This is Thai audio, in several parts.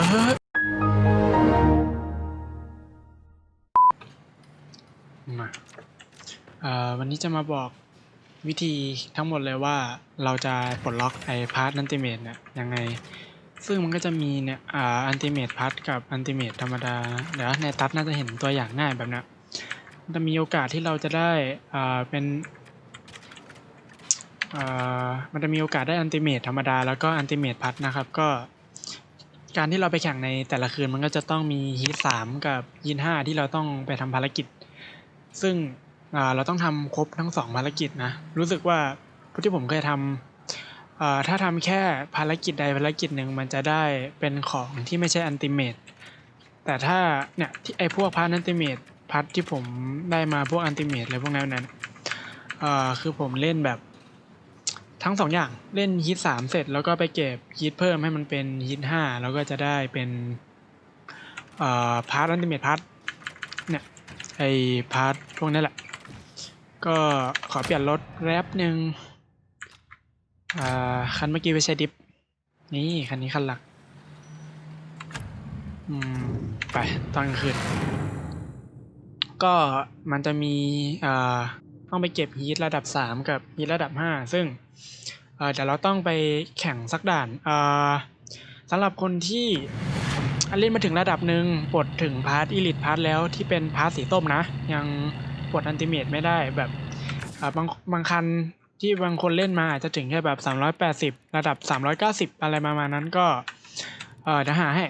มาวันนี้จะมาบอกวิธีทั้งหมดเลยว่าเราจะปลดล็อกไอพาร์ทอันติเมตเนี่ยยังไง ซึ่งมันก็จะมีเนี่ยอันติเมตพาร์ทกับอันติเมตธรรมดา เดี๋ยวในตัดน่าจะเห็นตัวอย่างง่ายแบบนี้นจะมีโอกาสที่เราจะได้เป็นมันจะมีโอกาสได้อันติเมตธรรมดาแล้วก็อันติเมตพัทนะครับ ก็ การที่เราไปแข่งในแต่ละคืนมันก็จะต้องมีฮีทสามกับฮีทห้าที่เราต้องไปทำภารกิจ ซึ่งเราต้องทำครบทั้งสองภารกิจนะ รู้สึกว่าที่ผมเคยทำถ้าทำแค่ภารกิจใดภารกิจหนึ่งมันจะได้เป็นของที่ไม่ใช่อันติเมตแต่ถ้าเนี่ยที่ไอพวกพาร์ทอันติเมตพาร์ทที่ผมได้มาพวกอันติเมตอะไรพวกนั้นนั้นคือผมเล่นแบบ ทั้งสองอย่างเล่นฮีทสามเสร็จแล้วก็ไปเก็บฮีทเพิ่มให้มันเป็นฮีทห้าแล้วก็จะได้เป็นเอ่อพาร์ทอันติเมทพาร์ทเนี่ยไอพาร์ทพวกนี้แหละ ก็ขอเปลี่ยนรถแรปหนึ่งอ่าคันเมื่อกี้ไปใช้ดิฟนี่ คันนี้คันหลัก อืม ไปตอนกลางคืนก็มันจะมีอ่าต้องไปเก็บฮีทระดับ 3 กับฮีทระดับ 5 ซึ่ง เดี๋ยวเราต้องไปแข่งสักด่านอ่าสำหรับคนที่เล่นมาถึงระดับหนึ่งปลดถึงพาร์ทอีลิทพาร์ทแล้วที่เป็นพาร์ทสีส้มนะ ยังปลดอันติเมตไม่ได้แบบบางบางคันที่บางคนเล่นมาอาจจะถึงแค่แบบ 380 ระดับ 390 อะไรประมาณนั้นก็ เออเดี๋ยวหาให้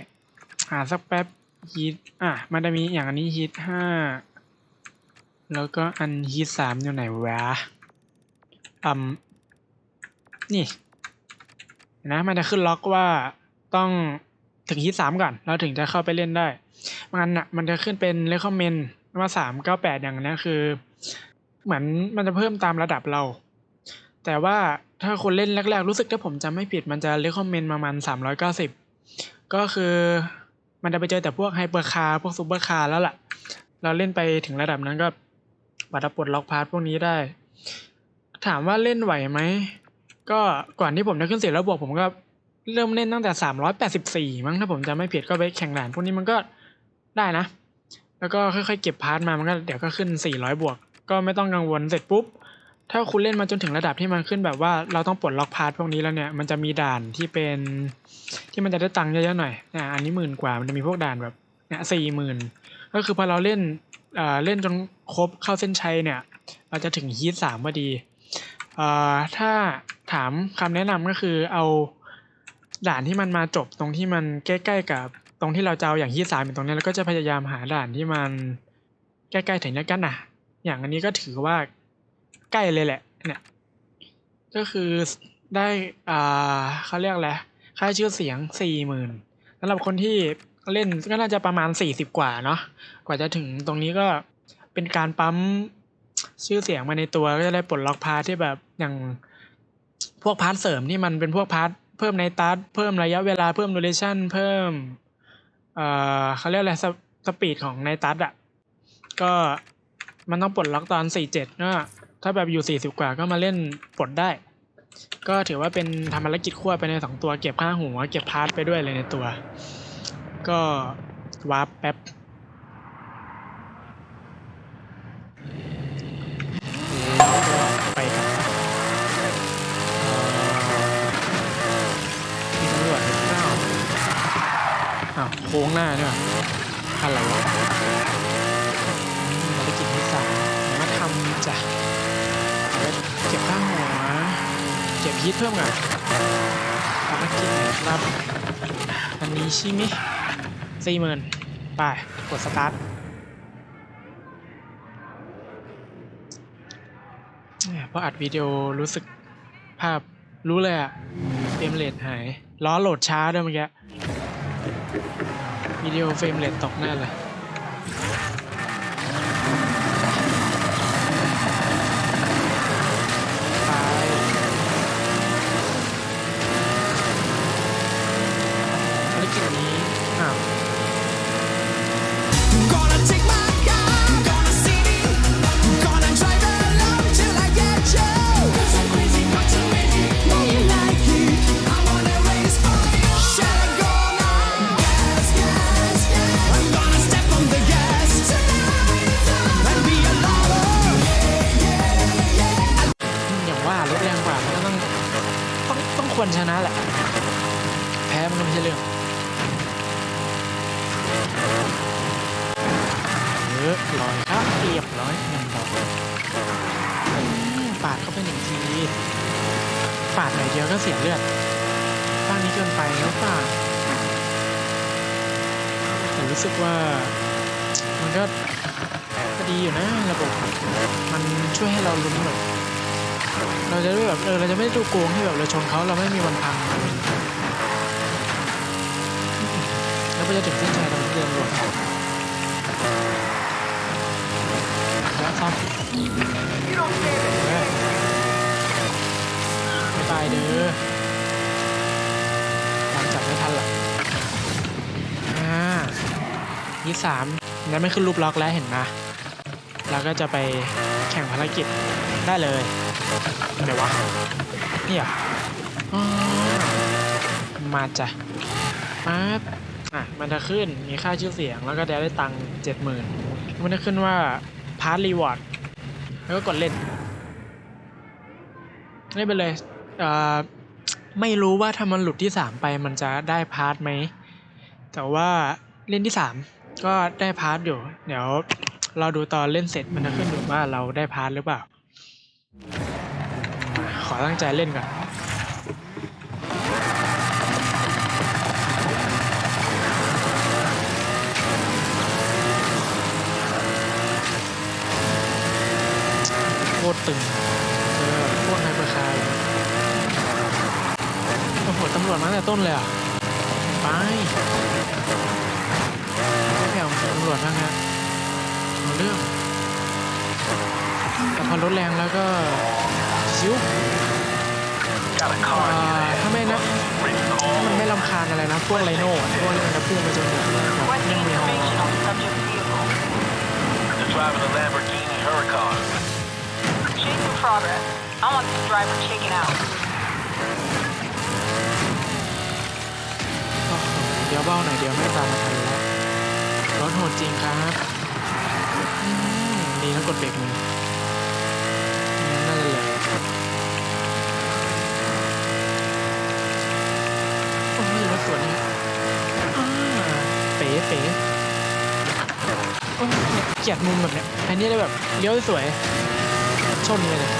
หาสักแป๊บฮีทอะ มันจะมีอย่างอันนี้ฮีทห้าแล้วก็อันฮีทสามอยู่ไหนวะอืม นี่นะมันจะขึ้นล็อกว่าต้องถึงฮีทสามก่อนแล้วถึงจะเข้าไปเล่นได้มันอะมันจะขึ้นเป็นเลคคอมเมนต์ว่าสามเก้าแปดอย่างนี้คือ เหมือนมันจะเพิ่มตามระดับเรา แต่ว่าถ้าคนเล่นแรก ๆ รู้สึกถ้าผมจำไม่ผิดมันจะเลคคอมเมนต์ประมาณสามร้อยเก้าสิบก็คือมันจะไปเจอแต่พวกไฮเปอร์คาร์พวกซูเปอร์คาร์แล้วล่ะ เราเล่นไปถึงระดับนั้นก็บัตรปลดล็อกพาร์ทพวกนี้ได้ ถามว่าเล่นไหวไหม ก็ก่อนที่ผมจะขึ้นเสียแล้วบวกผมก็เริ่มเล่นตั้งแต่สามร้อยแปดสิบสี่มั้งถ้าผมจำไม่ผิดก็ไปแข่งด่านพวกนี้มันก็ได้นะ แล้วก็ค่อยๆเก็บพาร์ทมามันก็เดี๋ยวก็ขึ้นสี่ร้อยบวก ก็ไม่ต้องกังวลเสร็จปุ๊บ ถ้าคุณเล่นมาจนถึงระดับที่มันขึ้นแบบว่าเราต้องปลดล็อกพาร์ทพวกนี้แล้วเนี่ยมันจะมีด่านที่เป็นที่มันจะได้ตังค์เยอะๆหน่อยเนี่ยอันนี้หมื่นกว่ามันจะมีพวกด่านแบบเนี่ยสี่หมื่นก็คือพอเราเล่นอ่าเล่นจนครบเข้าเส้นชัยเนี่ย เราจะถึงฮีทสามพอดีอ่าถ้า ถามคำแนะนำก็คือเอาด่านที่มันมาจบตรงที่มันใกล้ๆกับ ตรงที่เราจะเอาอย่างฮีทสามเป็นตรงนี้แล้วก็จะพยายามหาด่านที่มันใกล้ๆถึงนี้กันนะอย่างอันนี้ก็ถือว่าใกล้เลยแหละเนี่ยก็คือได้อ่าเขาเรียกอะไรค่าชื่อเสียงสี่หมื่นสำหรับคนที่เล่นก็น่าจะประมาณสี่สิบกว่าเนาะกว่าจะถึงตรงนี้ก็เป็นการปั๊มชื่อเสียงมาในตัวก็จะได้ปลดล็อกพาที่แบบอย่าง พวกพาร์ทเสริมที่มันเป็นพวกพาร์ทเพิ่มในตัสเพิ่มระยะเวลาเพิ่มดูเรชั่นเพิ่มเอ่อเขาเรียกอะไรสปสปีดของในตัสอะก็มันต้องปลดล็อกตอนสี่เจ็ดก็ถ้าแบบอยู่ 40 กว่าก็มาเล่นปลดได้ ก็ถือว่าเป็นทำภารกิจควไปในสองตัวเก็บค่าหัว เก็บพาร์ทไปด้วยเลยในตัว ก็วาร์ปแป๊บ อ้าวโค้งหน้าเนี่ยอะไรวะภารกิจที่สามมาทำจ้ะเก็บข้างหัวเก็บฮีทเพิ่มก่อนภารกิจนครับอันนี้ใช่ไหมสี่หมื่นไปกดสตาร์ทเนี่ยพออัดวิดีโอรู้สึกภาพรู้เลยอะเฟรมเรทหาย ล้อโหลดช้าด้วยเมื่อกี้ วิดีโอเฟรมเรทตกแน่เลย ชนะแหละ แพ้มันก็ไม่ใช่เรื่องเออลอยครับเรียบร้อยเงินดอกอืมปาดเข้าไปหนึ่งทีปาดหน่อยเดียวก็เสียเลือดป้างนี้เกินไปแล้วป่าแต่รู้สึกว่ามันก็ก็ดีอยู่นะระบบ มันช่วยให้เราลุ้นแบบ เราจะไม่แบบเออเราจะไม่ดูโกงที่แบบเราชนเขาเราไม่มีวันพังแล้วพอจะถึงเส้นชัยเราเดินหลบแล้วซ้อมเออไม่ตายเด้อตามจับไม่ทันหรอกอ่ายี่สามแล้วไม่ขึ้นรูปล็อกแล้วเห็นไหมเราก็จะไปแข่งภารกิจได้เลย ไหนวะนี่เหรออ๋อมาจ้ะปั๊บอะมันจะขึ้นมีค่าชื่อเสียงแล้วก็ได้ตังค์เจ็ดหมื่นมันจะขึ้นว่าพาร์ทรีวอร์ดแล้วก็กดเล่นเล่นไปเลยเอ่อไม่รู้ว่าถ้ามันหลุดที่สามไปมันจะได้พาร์ทไหมแต่ว่าเล่นที่สามก็ได้พาร์ทอยู่ เดี๋ยวเราดูตอนเล่นเสร็จมันจะขึ้นอยู่ว่าเราได้พาร์ทหรือเปล่า อตั้งใจเล่นก่อนโคตรตึงเออโคตรไฮเปอร์คาร์เลยโอ้โหตำรวจมาตั้งแต่ต้นเลยอะ ไปไม่แผ่วตำรวจบ้างฮะเอาเรื่องแต่พอรถแรงแล้วก็ิวถ้าไม่นะมันไม่ลำคาญอะไรนะ พวกไรโน่พวกนี้มันจะพุ่งไปจนถึงแบยังมีห้อง driving เดี๋ยวเบาหน่อยเดี๋ยวไม่ตามมาทันแล้วรถโหดจริงครับ นี่ต้องกดเบรกหนึ่งไม่งั้นน่าจะเลยโอ้ยรถสวนเนี่ยอ่าเป๋เป๋โอ้ย เกียเกลียดมุมแบบเนี้ยอันนี้เลยแบบเลี้ยวสวยชนเลยเลย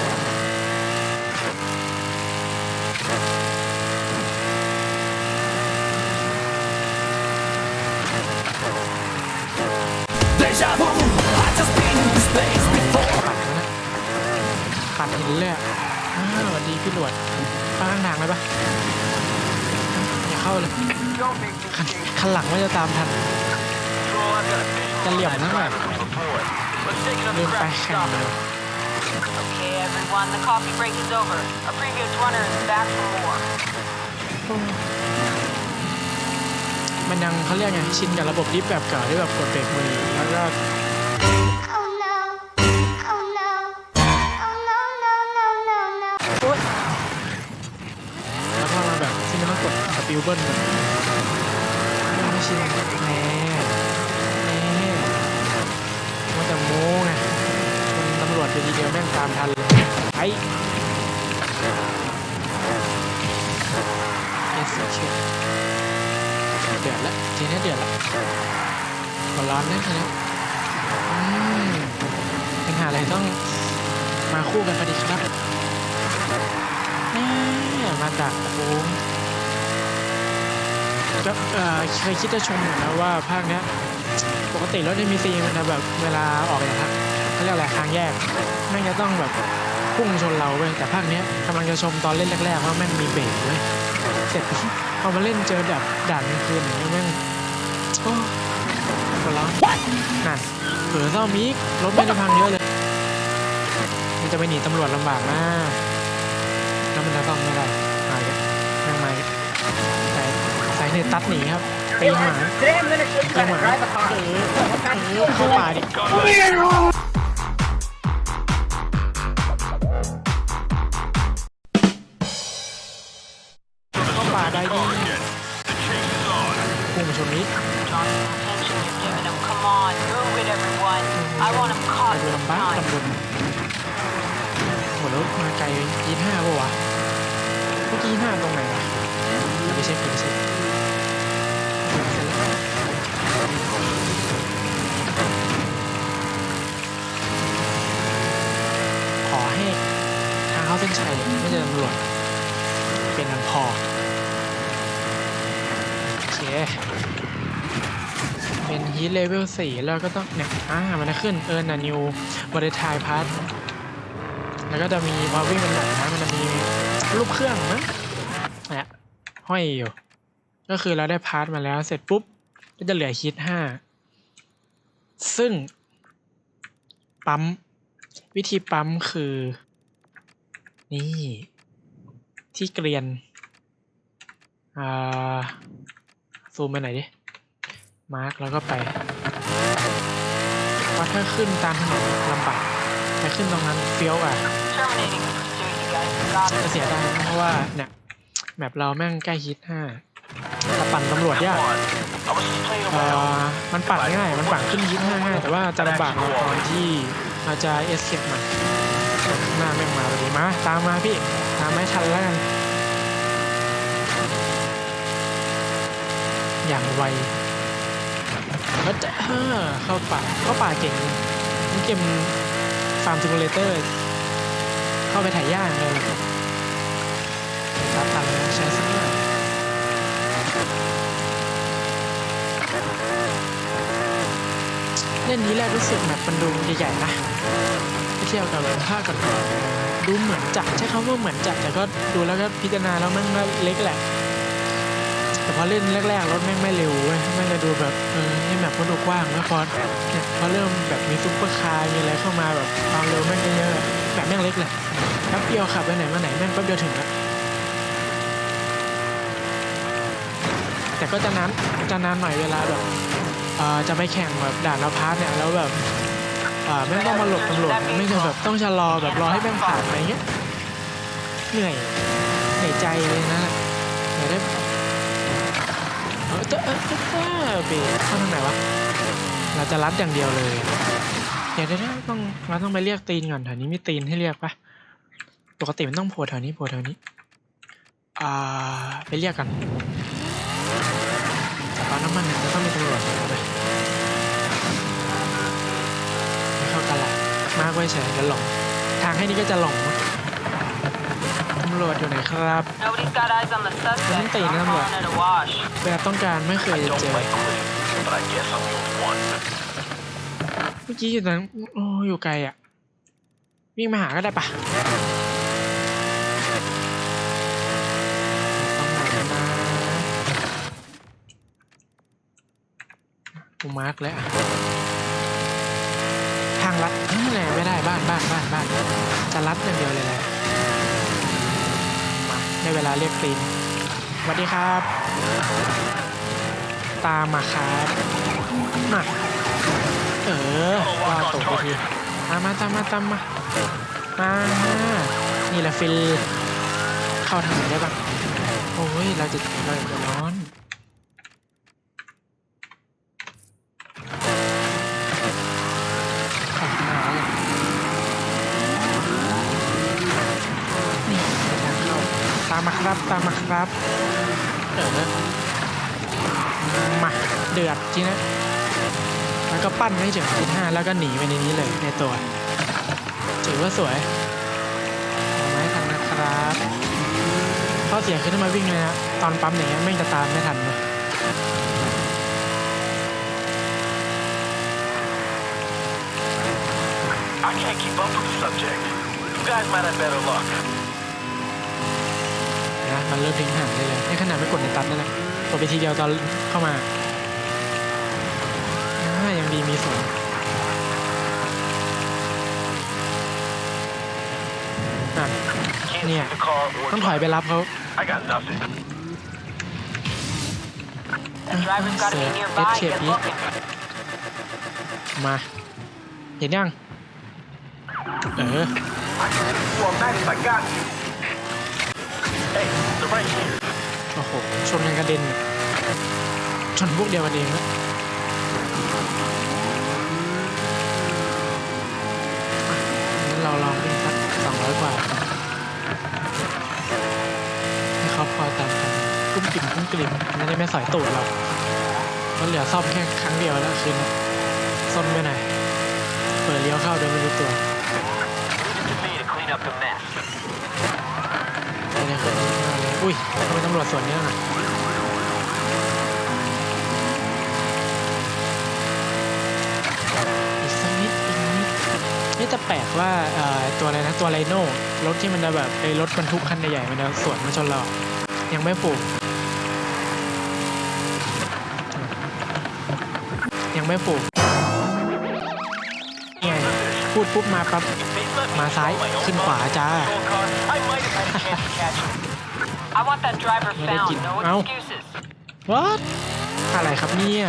ปัดนะปัดเห็นเลยอะอ้วสวัสดีพี่หลวดข้างทางเลยปะอย่าเข้าเลย คันคันหลังว่จะตามทัน I've got a visual Dali on ako that na nga. driver to report. Let's take ลื another มไป crack at แข่ง stopping เลย him. Okay, everyone, the coffee break is over. Our previous runner is back for more. มันยังเขาเรียกไงชินกับระบบดิฟแบบเก่าที่แบบกดเบรกมือแล้วก็ Oh no. Oh no. Oh no, no, no, no, no. แล้วพอมาแบบที่มันต้องกดสปิลเบิลแบบยังไม่ชินแน่แน่มันจะ โม้ไงคนตำรวจไปทีเดียวแม่งตามทันเลยไอ้เอสเชเดือดละทีนี้เดือดละหัวร้อนนะทีนี้อืมปัญหาอะไรต้องมาคู่กันพอดีครับแน่มาจากโค้ง ก็เคยคิดจะชมอยู่นะว่าภาคเนี้ยปกติรถในมีซีมันจะแบบเวลาออกจากทางเขาเรียกอะไรทางแยกแม่งจะต้องแบบพุ่งชนเราเว้ยแต่ภาคเนี้ยกำลังจะชมตอนเล่นแรกๆว่าแม่งมีเบรกเว้ยเสร็จพอมาเล่นเจอแบบด่านคืนอย่างเงี้ยแม่งโอ้หัวร้อนนั่นเผื่อซ่อมอีกรถไม่ได้พังเยอะเลย มันจะไปหนีตำรวจลำบากมากแล้วมันจะซ่อมไม่ได้ สายเนตัดหนีครับปีนหมา Today I'm gonna show you ปีน how ห to มา drive a car. เออเออเข้าป่าดิเข้าป่าได้ดิ The chase is on. พุ่งชนนี้ John, attention you're giving him. Come on, move it, everyone. I want him ไป caught ดู this ลำบาก time. ตำบลโหแล้วมาไกลยี่ห้าปะวะเมื่อกี้ห้าตรงไหนวะ ขอให้ทางเข้าเส้นชัยไม่เจอตำรวจเป็นอันพอโอเคเป็นฮีทเลเวลสี่แล้วก็ต้องเนี่ยอ่ามันจะขึ้นเออร์นานิวบริทายพาร์ทแล้วก็จะมีพาวิ่งเป็นหนนะมันจะมีรูปเครื่องนะเนี่ยห้อยอยู่ ก็คือเราได้พาร์ทมาแล้วเสร็จปุ๊บก็จะเหลือฮีทห้าซึ่ง ปั๊ม วิธีปั๊มคือ นี่ ที่เกรียน อ่า ซูมไปไหนอยดิ มาร์กแล้วก็ไปเพราะถ้าขึ้นตามถนนลำบากไปขึ้นตรงนั้นเฟี้ยวอะ Terminating the pursuit, you guys. Got จะ it. เสียดายนะเพราะว่าเนี่ยแมปเราแม่งใกล้ฮิตห้า แต่ปั่นตำรวจยากอ่ around. อมันปั่นง่าย มันปั่นขึ้นฮิตห้าง่ายแต่ว่าจะลำบากตอนที่เราจะเอสเคปมันหน้าแม่งมาพอดีมาตามมาพี่ ตามไม่ทันแล้วกันอย่างไวแล้วจะเฮ้อเข้าป่าเข้าป่าเก่งนี่เกมฟาร์มซิมูเลเตอร์ เข้าไปถ่ายย่างเลยรับตังค์ใช้สักหน่อย เล่นนี้แรกรู้สึกแบบมันดูใหญ่ๆนะไปเทียบกับแบบภาคก่อนๆดูเหมือนจัดใช้คำว่าเหมือนจัดแต่ก็ดูแล้วก็พิจารณาแล้วมันก็เล็กแหละ แต่พอเล่นแรกๆรถแม่งไม่เร็วเว้ยแม่งเลยดูแบบเออนี่แบบก็ดูกว้างแล้วพอเนี่ยพอเริ่มแบบมีซุปเปอร์คาร์มีอะไรเข้ามาแบบความเร็วแม่งก็เยอะแบบแม่งเล็กเลยแป๊บเดียวขับไปไหนมาไหนแม่งแป๊บเดียวถึงแล้วแต่ก็จะนานจะนานหน่อยเวลาแบบ จะไปแข่งแบบด่านละพาร์ทเนี่ยแล้วแบบอ่าแม่ต้องมาหลบตำรวจไม่ใช่แบบต้องชะลอแบบรอให้แม่งผ่านอะไรเงี้ยเหนื่อยเหนื่อยใจเลยนะเดี๋ยวได้เออเออเออเบรกเข้าทางไหนวะเราจะรัดอย่างเดียวเลยเดี๋ยวเดี๋ยวเดี๋ยวต้องเราต้องไปเรียกตีนก่อนแถวนี้มีตีนให้เรียกปะปกติมันต้องโผล่แถวนี้โผล่แถวนี้อ่าไปเรียกกัน ตอนน้ำมันเนี่ยจะต้องมีตำรวจเอาไปไม่เข้ากันละมากไว้เฉยจะหลง ทางให้นี้ก็จะหลงตำรวจอยู่ไหนครับ Nobody's got eyes on the suspect. so Hindi, I'm number. calling it a wash. เวลาต้องการไม่เคย I จะ don't เจอ like police, but I guess I'm the only one. เมื่อกี้อยู่ตรงนั้นโอ้อยู่ไกลอะวิ่งมาหาก็ได้ปะตรงไหนนะ กูมาร์กแล้ว ทางลัดนั่แหละไม่ได้บ้านบ้านบ้านบ้านจะลัดอย่างเดียวเลยแหละมาได้เวลาเรียกตีนสวัสดีครับ ตามมาครับมาเออว่าตกไปทีตามมาตามมาตามมามานี่แหละฟิลเข้าทางไหนได้บ้างโอ้ยเราจะเราจะร้อน ตามมาครับเออมาเดือดจริงนะแล้วก็ปั้นให้ถึงทีห้าแล้วก็หนีไปในนี้เลยในตัวถือว่าสวยเอาไม้ทันนะครับข้อเสียคือถ้ามาวิ่งเลยนะตอนปั๊มอย่างเงี้ยไม่งจะตามไม่ทันเลย นะมันเริ่มทิ้งห่างได้เลยนี่ขนาดไม่กดในตัดนั่นแหละกดไปทีเดียวตอนเข้ามาอ่ายังดีมีส่วนอะ Can't Yeah. see the car or ต้องถอยไปรับเขา I got nothing. The driver's got to be Sir, nearby. get Get here, looking. มา เห็นยัง เออ โอ้โห ชนกันกระเด็นเนี่ยชนพวกเดียวกันเองแล้วอะงั้นเราลองวิ่งสักสองร้อยกว่าให้เขาพอตามกันกุ้มกิ่มกุ้มกลิ่มไม่ได้ไม่สอยตูดเรามันเหลือซ่อมแค่ครั้งเดียวแล้วคืนนี้ซ่อมไปไหนอยเปิดเลี้ยวเข้าโดยไม่รู้ตัว Leave it to me to clean up the mess. เลยครับอุ้ยทำไมตำรวจสวนเยอะอะอีกสักนิดอีกนิดนี่จะแปลกว่าตัวอะไรนะตัวไรโน่รถที่มันจะแบบไอ้รถบรรทุกคันใหญ่ๆมันจะสวนมาชนเรายังไม่ปลูกยังไม่ปลูกไงพูดปุ๊บมาปั๊บมาซ้ายขึ้นขวาจ้า I might have had a chance to catch him. I want that driver What did found. you- No Ow. excuses. what อะไรครับเนี่ย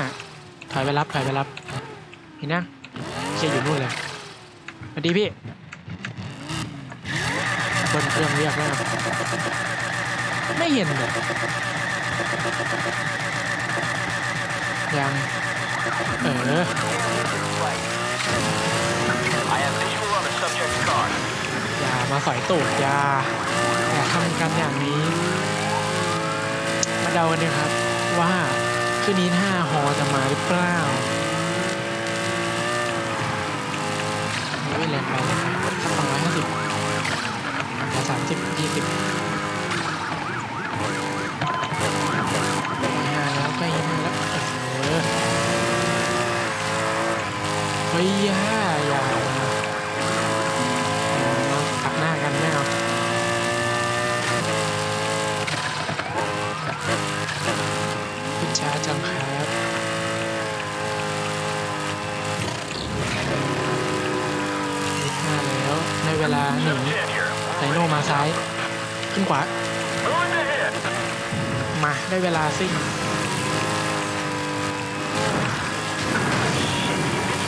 ถอยไปรับถอยไปรับเห็นยังเชียร์อยู่นู่นเลยสวัสดีพี่เบิ้ลเครื่องเรียกแล้วไม่เห็นเลยยังเออ I have visual on the subject's car. อย่ามาสอยตูดอย่าอย่าทำกันอย่างนี้มา เดากันเลยครับ ว่าคืนนี้ห้าฮอจะมาหรือเปล่าโอ้ยแรงไปเลยครับสักสองร้อยห้าสิบสามสิบยี่สิบห้าแล้วใกล้ห้าแล้วเออเฮ้ยอย่าอย่าตัดหน้ากันไม่เอาพูดช้าจังครับมีห้าแล้วในเวลาหนี In here. ไดโนมา ซ้าย ขึ้นขวา Moving ahead. มาได้เวลาซิ่ง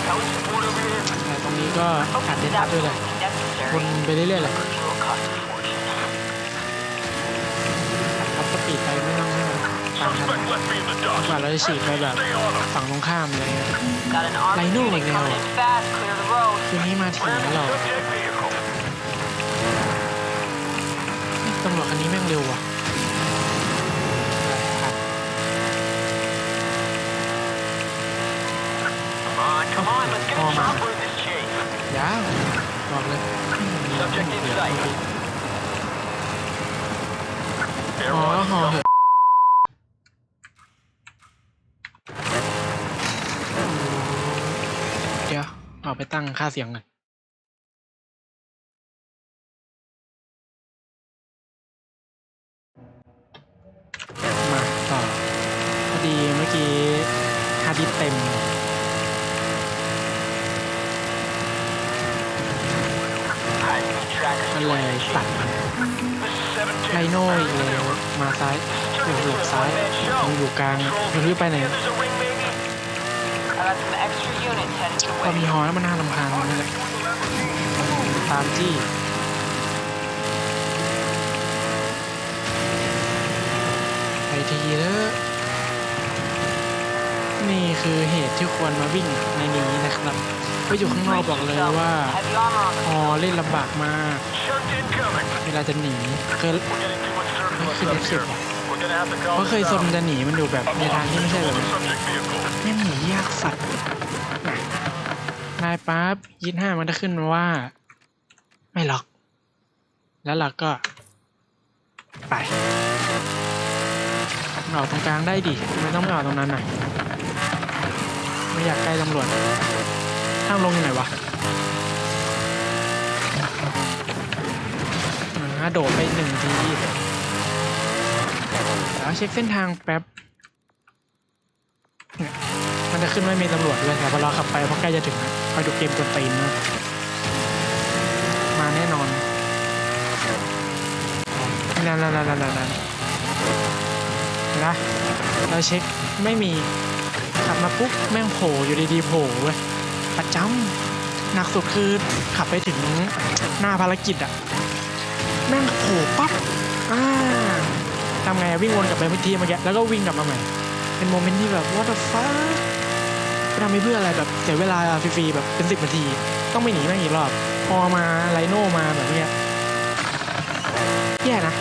How is support over here? แต่ตรงนี้ก็อัดเดนทัดด้วยเลย Necessary. วนไปเรื่อยๆเลย Will cost a fortune. อัพสปีดไปไม่ต้องให้มันตามกัน Suspect left me in the ก dust. ว่าเราจะฉีดไปแบบ Stay on him. ฝั่งตรงข้ามอะไรเงี้ย Got an armed Rhino unit right now. coming in fast. Clear the road. คืนนี้มาถี่นะเรา วจคันนี้แม่งเร็วว่ะครับ Come on, come on, let's get a Oh, man. chopper in this chase. ยาวบอกเลย Subject in sight. อ๋อ Air หอ one. เหอะเดี๋ยวเอาไปตั้งค่าเสียงกันมา ก์เต็ม High-speed trackers ก็เลยตัด This is 710. ไลโน่อีกแล้วมาซ้ายอยู่หลบซ้ายยังอยู่กลางไม่รู้จะไปไหนพอมี way. ฮอแล้วมันน่ารำคาญนั่นแหละตามจี้ไปทีเถอะ นี่คือเหตุที่ควรมาวิ่งในนี้นะครับเพราะอยู่ข้างนอกบอกเลยว่า Heavy armor on the ฮอเล่นลำบากมาก เวลาจะหนีเคยไม่คือ up เด็ดสุด here. ว่ะเพราะเคยซนจะหนีมันอยู่แบบในทางที่ไม่ใช่แบบนี้ the subject vehicle. แม่งหนียากสัตว์นายปั๊บยี่ห้ามันจะขึ้นมาว่า ไม่ล็อก แล้วเราก็ ไปออกตรงกลางได้ดิไม่ต้องไม่ออกตรงนั้นน่ะ ไม่อยากใกล้ตำรวจห้ามลงยู่ไหนวะอ่าโดดไปหนึ่งทีแล้วเช็คเส้นทางแป๊บ มันจะขึ้นว่ามีตำรวจด้วยแต่พอเราขับไปเพราะใกล้จะถึงคอยดูเกมกวตีนนะมาแน่นอนนั่นนั่นนั่นนั่นนั่นนะเราเช็คไม่มี ขับมาปุ๊บแม่งโผล่อยู่ดีๆโผล่เว้ยประจำหนักสุดคือขับไปถึงหน้าภารกิจอะแม่งโผล่ปั๊บอ่าทำไงวิ่งวนกลับไปเมื่อกี้เมื่อกี้แล้วก็วิ่งกลับมาใหม่ เป็นโมเมนต์ที่แบบ what the fuck ทำไปเพื่ออะไรแบบเสียเวลาฟรีๆแบบเป็นสิบนาที ต้องไปหนีแม่งอีกรอบ พอมาไลโน่มาแบบเนี้ยแย่นะ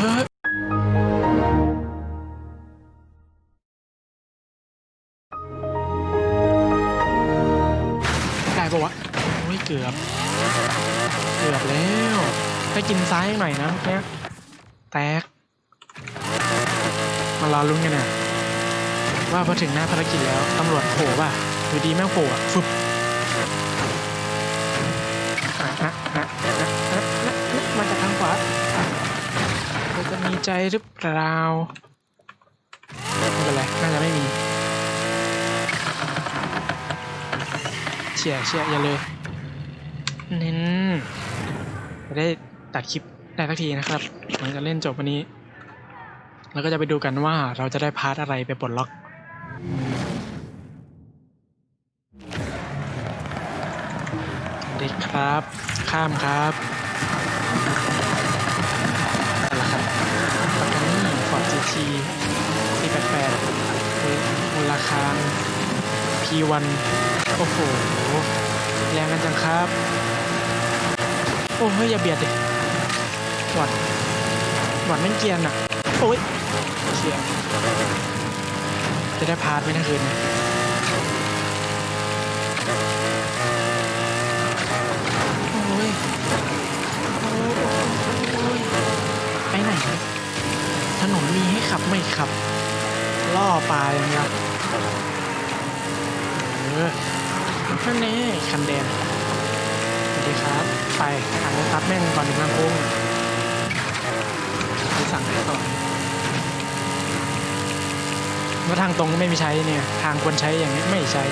เฮ้ย อ้ยเกือบเกือบแล้วถ้าถ้กินซ้ายหน่อยนะเมื่แตก มารอลุ้นกันนะว่าพอถึงหน้าภารกิจแล้วตำรวจโผล่ป่ะอยู่ดีแม่งโผล่อะฟึบอะนะนะนนะนะนมาจากทางขวาเธอจะมีใจหรือเปล่าไม่เป็นไรน่าจะไม่มีเชี่ยเชี่ยอย่าเลย เน้นจะได้ตัดคลิปได้สักทีนะครับหลังจากเล่นจบวันนี้แล้วก็จะไปดูกันว่าเราจะได้พาร์ทอะไรไปปลดล็อกสวัสดีครับ ข้ามครับอาละครับประกันนี่ฟอร์ดจีที488คือมูลค่า P1 โอ้โหแรงกันจังครับ โอ้เฮ้ยอย่าเบียดดิหวัดหวัดไม่งเกียร์น่ะโอ้ยเชี่ยจะได้พาร์ทไหมทั้งคืนนะโอ้ยโอ้ยโอ้ยไปไหนถนนมีให้ขับไม่ขับ ล่อปลาอย่างเงี้ยเออนั่นแน่คันแดง ดีครับ ไปอ่านรถทับแม่งก่อนถึงทางโค้งไปสั่งก่อนว่าทางตรงก็ไม่มีใช้เนี่ย ทางควรใช้อย่างนี้ไม่ใช้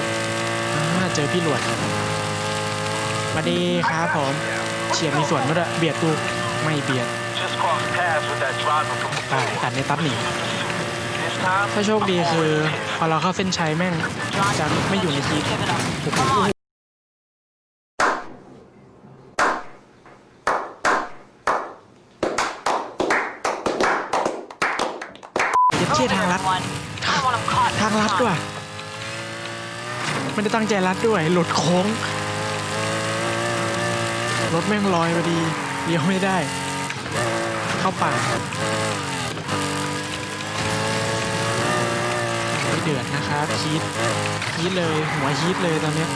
อ่าเจอพี่หลวดสวัสดีครับผม เฉียดมีส่วนมาด้วยเบียดกูไม่เบียดไปตัดในตับหนีถ้าโชคดีคือ พอเราเข้าเส้นชัยแม่งจะไม่อยู่ในที Give it up. โอ้โห Come วยไม่ได้ตั้งใจลัดด้วย หลุดโค้ง รถแม่งลอยพอดีเลี้ยวไม่ได้ เข้าป่าเดือดนะครับฮีทฮีทเลย หัวฮีทเลยตอนนี้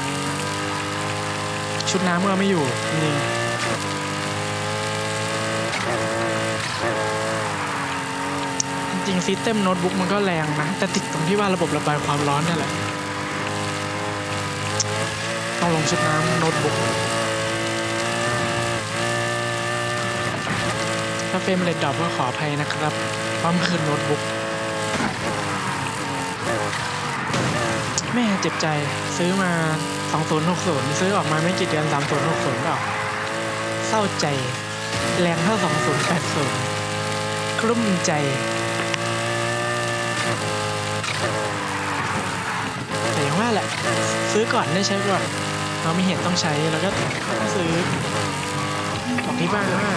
ชุดน้ำก็ไม่อยู่จ ซิสเต็มโน้ตบุ๊กมันก็แรงนะ แต่ติดตรงที่ว่าระบบระบายความร้อนนี่แหละต้องลงชุดน้ำโน้ตบุ๊กถ้าเฟรมเรทดรอปก็ขออภัยนะครับเพราะมันคือโน้ตบุ๊กแม่เจ็บใจซื้อมา 2060 ซื้อออกมาไม่กี่เดือน 3060 ก็เศร้าใจ แรงเท่า 2080กลุ้มใจ ละ ซื้อก่อนได้ใช้ก่อน เรามีเหตุต้องใช้แล้วก็ต้องซื้อบอกที่บ้านว่า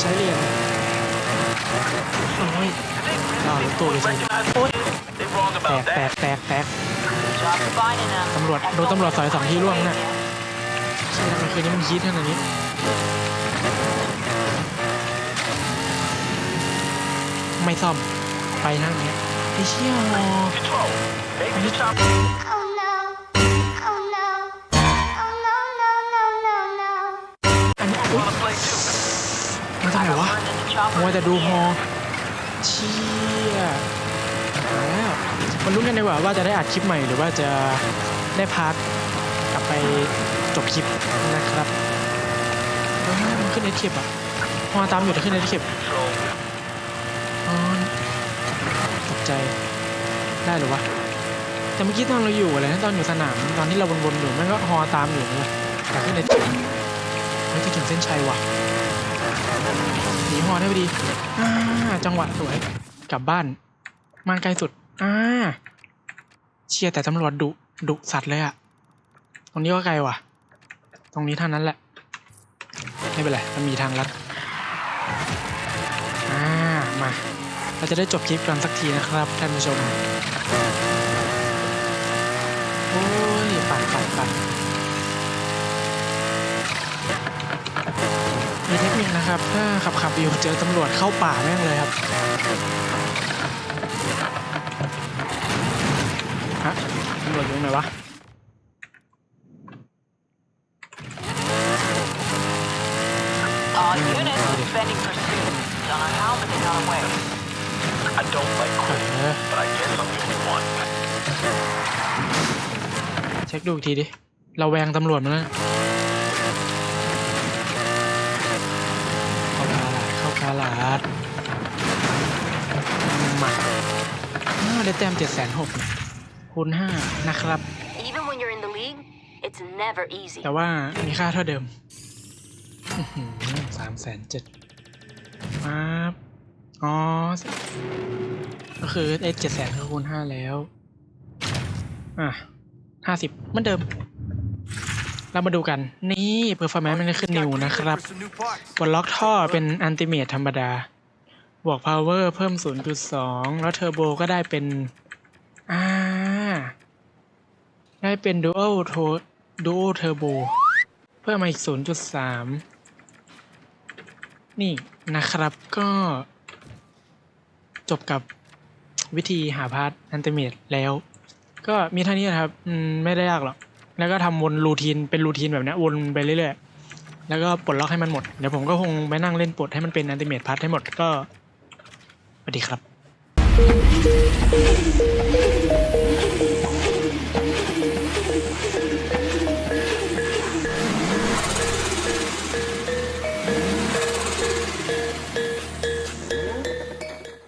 ใช้เรียนโอ้ยรอรถตู้ไปใช้โอ๊ย they wrong แต about กแตก that. แตกแตก Job for finding them. ตำรวจ And โดนตำรวจสอยสองที่ร่วงน่ะ area. ใช่มันคืนนี้มันฮีทขนาดนี้ไม่ซ่อมไปทางเนี้ยไอ้เชี่ยฮอ มัวแต่ดูฮอเชี่ยมาแล้วมาลุ้นกันดีกว่าว่าจะได้อัดคลิปใหม่หรือว่าจะได้พาร์ทกลับไปจบคลิปนะครับเอ้ยมันขึ้นเอทีบอะฮอตามอยู่แต่ขึ้นเอทีบ Control. อ๋อตกใจได้หรือวะแต่เมื่อกี้ตอนเราอยู่อะไรนะตอนอยู่สนามตอนที่เราวนๆอยู่ม่งก็ฮอตามอยู่เลยแต่ขึ้นเอทีบไม่จะถึงเส้นชัยว่ะ หนีฮอได้พอดี อ่า จังหวะสวย กลับบ้าน มานไกลสุด อ่า เชียร์แต่ตำรวจดุ ดุสัตว์เลยอะตรงนี้ก็ไกลว่ะ ตรงนี้เท่านั้นแหละ ไม่เป็นไร มันมีทางลัด อ่า มา เราจะได้จบคลิปกันสักทีนะครับท่านผู้ชมีเทคนิคนะครับ ถ้าขับขับอยู่เจอตำรวจเข้าป่าแม่งเลยครับฮะตำรวจอยู่ไหนวะเช็คดูอีกทีดิ เราแวงตำรวจมาแล้ว เข้ากาลาดเข้ากาลาดมาอ้าวได้แต้มเจ็ดแสนหกคูณห้านะครับ Even when you're in the league, it's never easy. แต่ว่ามีค่าเท่าเดิมสามแสนเจ็ดมาบอ๋อ ก็คือไอ้เจ็ดแสนก็คูณห้าแล้ว อะห้าสิบเหมือนเดิม เรามาดูกันนี่เ e อร์ฟอร์แมนซ์มันจะขึ้นนิวนะครับ For some new parts. บนล็อกท่อเป็นอันติเม e ธรรมดา บวกพาวเวอร์เพิ่ม 0.2 แล้วเทอร์โบก็ได้เป็น อ่า ได้เป็น Dual t o Dual Turbo เพิ่มมาอีก 0.3 นี่นะครับก็จบกับวิธีหาพาร์ทอันติเม e แล้ว ก็มีเท่านี้นะครับไม่ได้ยากหรอก แล้วก็ทำวนรูทีนเป็นรูทีนแบบนี้วนไปเรื่อยๆแล้วก็ปลดล็อกให้มันหมดเดี๋ยวผมก็คงไปนั่งเล่นปลดให้มันเป็นอันติเม e พาร์ทให้หมดก็สวัสดีครับ